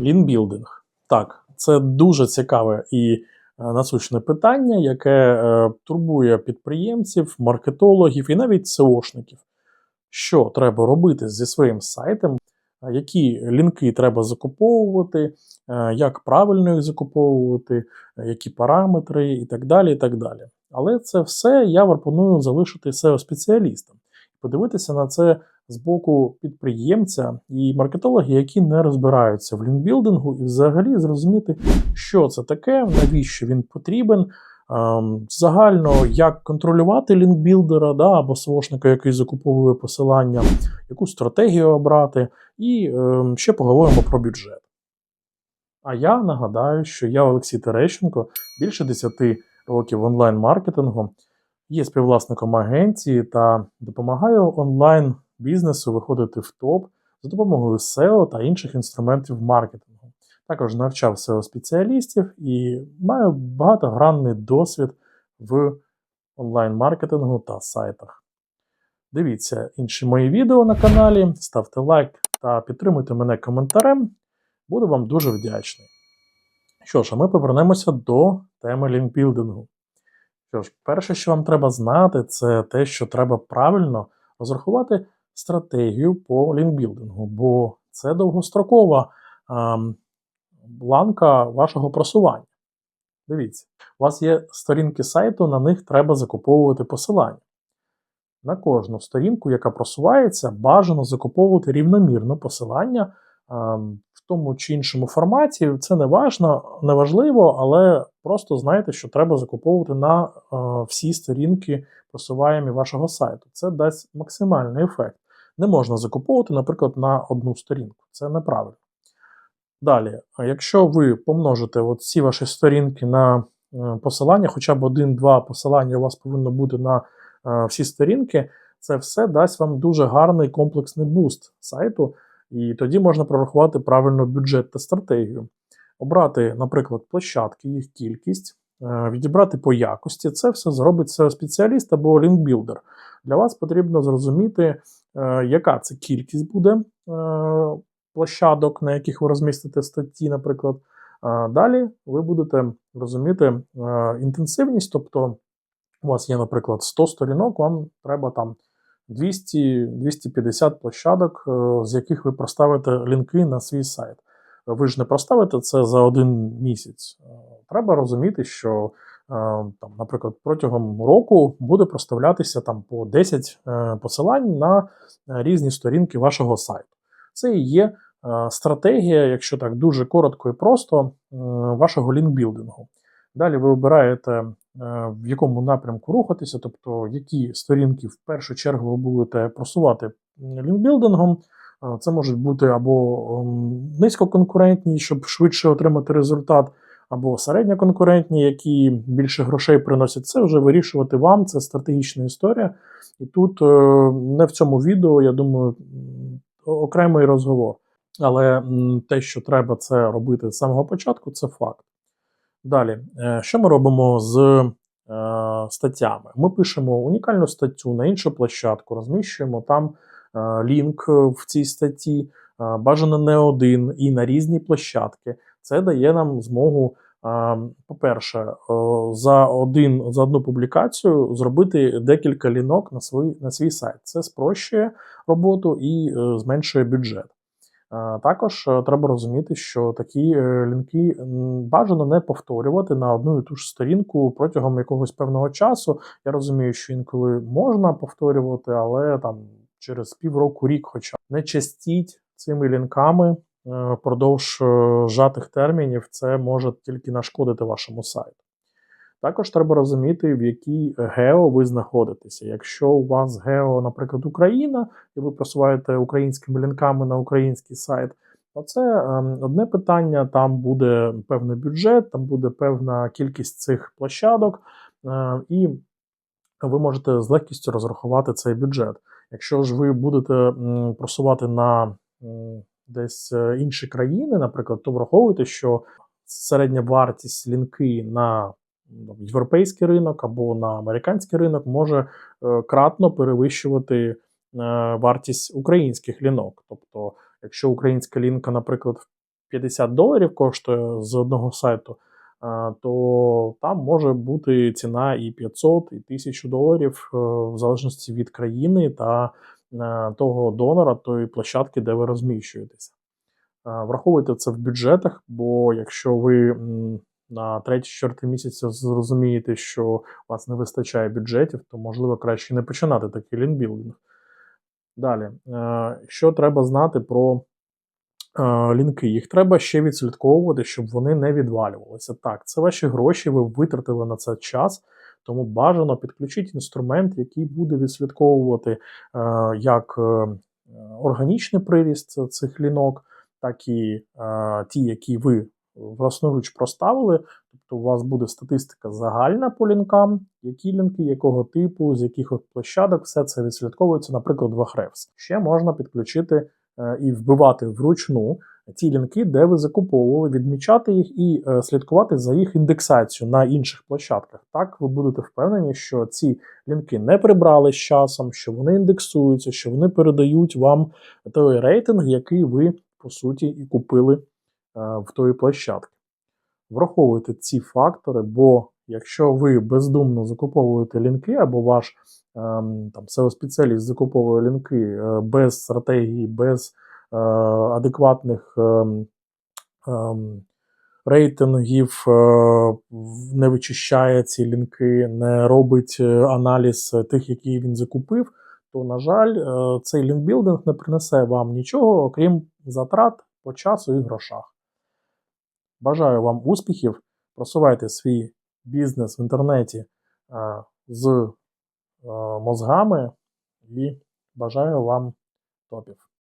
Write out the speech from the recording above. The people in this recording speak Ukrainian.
Лінбілдинг. Так, це дуже цікаве і е, насущне питання, яке е, турбує підприємців, маркетологів і навіть SEOшників. Що треба робити зі своїм сайтом, які лінки треба закуповувати, е, як правильно їх закуповувати, які параметри і так далі. і так далі. Але це все я пропоную залишити SEO-спеціалістам подивитися на це з боку підприємця і маркетологів, які не розбираються в лінкбілдингу, і взагалі зрозуміти, що це таке, навіщо він потрібен. ем, Загально, як контролювати лінкбілдера да, або SEOшника, який закуповує посилання, яку стратегію обрати, і ем, ще поговоримо про бюджет. А я нагадаю, що я Олексій Терещенко, більше 10 років онлайн-маркетингу, є співвласником агенції та допомагаю онлайн бізнесу виходити в топ за допомогою SEO та інших інструментів маркетингу. Також навчав SEO спеціалістів і маю багатогранний досвід в онлайн-маркетингу та сайтах. Дивіться інші мої відео на каналі, ставте лайк та підтримуйте мене коментарем. Буду вам дуже вдячний. Що ж, а ми повернемося до теми лінкбілдингу. Що перше, що вам треба знати, це те, що треба правильно розрахувати стратегію по лінкбілдингу, бо це довгострокова ем, ланка вашого просування. Дивіться, у вас є сторінки сайту, на них треба закуповувати посилання. На кожну сторінку, яка просувається, бажано закуповувати рівномірно посилання ем, в тому чи іншому форматі. Це не важливо, але просто знайте, що треба закуповувати на е, всі сторінки просуваємі вашого сайту. Це дасть максимальний ефект. Не можна закуповувати, наприклад, на одну сторінку. Це неправильно. Далі, якщо ви помножите от всі ваші сторінки на е, посилання, хоча б один-два посилання у вас повинно бути на е, всі сторінки, це все дасть вам дуже гарний комплексний буст сайту, і тоді можна прорахувати правильно бюджет та стратегію. Обрати, наприклад, площадки, їх кількість, е, відібрати по якості. Це все зробить спеціаліст або лінкбілдер. Для вас потрібно зрозуміти, е, яка це кількість буде е, площадок, на яких ви розмістите статті, наприклад. Далі ви будете розуміти інтенсивність, тобто у вас є, наприклад, 100 сторінок, вам треба там 200-250 площадок, з яких ви проставите лінки на свій сайт. Ви ж не проставите це за один місяць. Е, Треба розуміти, що, е, там, наприклад, протягом року буде проставлятися там по 10 е, посилань на різні сторінки вашого сайту. Це і є стратегія, якщо так дуже коротко і просто, вашого лінкбілдингу. Далі ви обираєте, в якому напрямку рухатися, тобто які сторінки в першу чергу ви будете просувати лінкбілдингом. Е, Це можуть бути або ем, низькоконкурентні, щоб швидше отримати результат, або середньоконкурентні, які більше грошей приносять. Це вже вирішувати вам, це стратегічна історія. І тут е, не в цьому відео, я думаю, окремий розговор. Але те, що треба це робити з самого початку, це факт. Далі, е, що ми робимо з статтями? Ми пишемо унікальну статтю на іншу площадку, розміщуємо там лінк в цій статті, е, бажано не один і на різні площадки. Це дає нам змогу, е, по-перше, е, за, один, за одну публікацію зробити декілька лінок на свій, на свій сайт. Це спрощує роботу і е, зменшує бюджет. Е, Також е, треба розуміти, що такі е, лінки бажано не повторювати на одну і ту ж сторінку протягом якогось певного часу. Я розумію, що інколи можна повторювати, але там через півроку, рік, хоча не частіть цими лінками е, впродовж е, термінів, це може тільки нашкодити вашому сайту. Також треба розуміти, в якій гео ви знаходитеся. Якщо у вас гео, наприклад, Україна, і ви просуваєте українськими лінками на український сайт, то це ем, одне питання. Там буде певний бюджет, там буде певна кількість цих площадок, е, і ви можете з легкістю розрахувати цей бюджет. Якщо ж ви будете просувати на десь е, інші країни, наприклад, то враховуйте, що середня вартість лінки на європейський ринок або на американський ринок може е, кратно перевищувати е, вартість українських лінок. Тобто, якщо українська лінка, наприклад, в 50 доларів коштує з одного сайту, то там може бути ціна і 500, і 1000 доларів, е, в залежності від країни та е, того донора, тої площадки, де ви розміщуєтеся. Е, Враховуйте це в бюджетах, бо якщо ви на 3-4 місяці зрозумієте, що у вас не вистачає бюджетів, то можливо краще не починати такий лінкбілдинг. Далі, що треба знати про лінки? Їх треба ще відслідковувати, щоб вони не відвалювалися. Так, це ваші гроші, ви витратили на це час, тому бажано підключити інструмент, який буде відслідковувати е, як е, органічний приріст цих лінок, так і е, ті, які ви власноруч проставили. Тобто у вас буде статистика загальна по лінкам, які лінки, якого типу, з яких площадок, все це відслідковується, наприклад, в Ahrefs. Ще можна підключити е, і вбивати вручну ті лінки, де ви закуповували, відмічати їх і е, слідкувати за їх індексацією на інших площадках. Так ви будете впевнені, що ці лінки не прибрали з часом, що вони індексуються, що вони передають вам той рейтинг, який ви по суті і купили е, в тої площадки. Враховуйте ці фактори, бо якщо ви бездумно закуповуєте лінки, або ваш ем, там SEO-спеціаліст закуповує лінки е, без стратегії, без е, адекватних ем, ем, рейтингів, е, не вичищає ці лінки, не робить е, аналіз тих, які він закупив, то, на жаль, е, цей лінкбілдинг не принесе вам нічого, окрім затрат по часу і грошах. Бажаю вам успіхів, просувайте свій бізнес в інтернеті е, з е, мозгами і бажаю вам топів.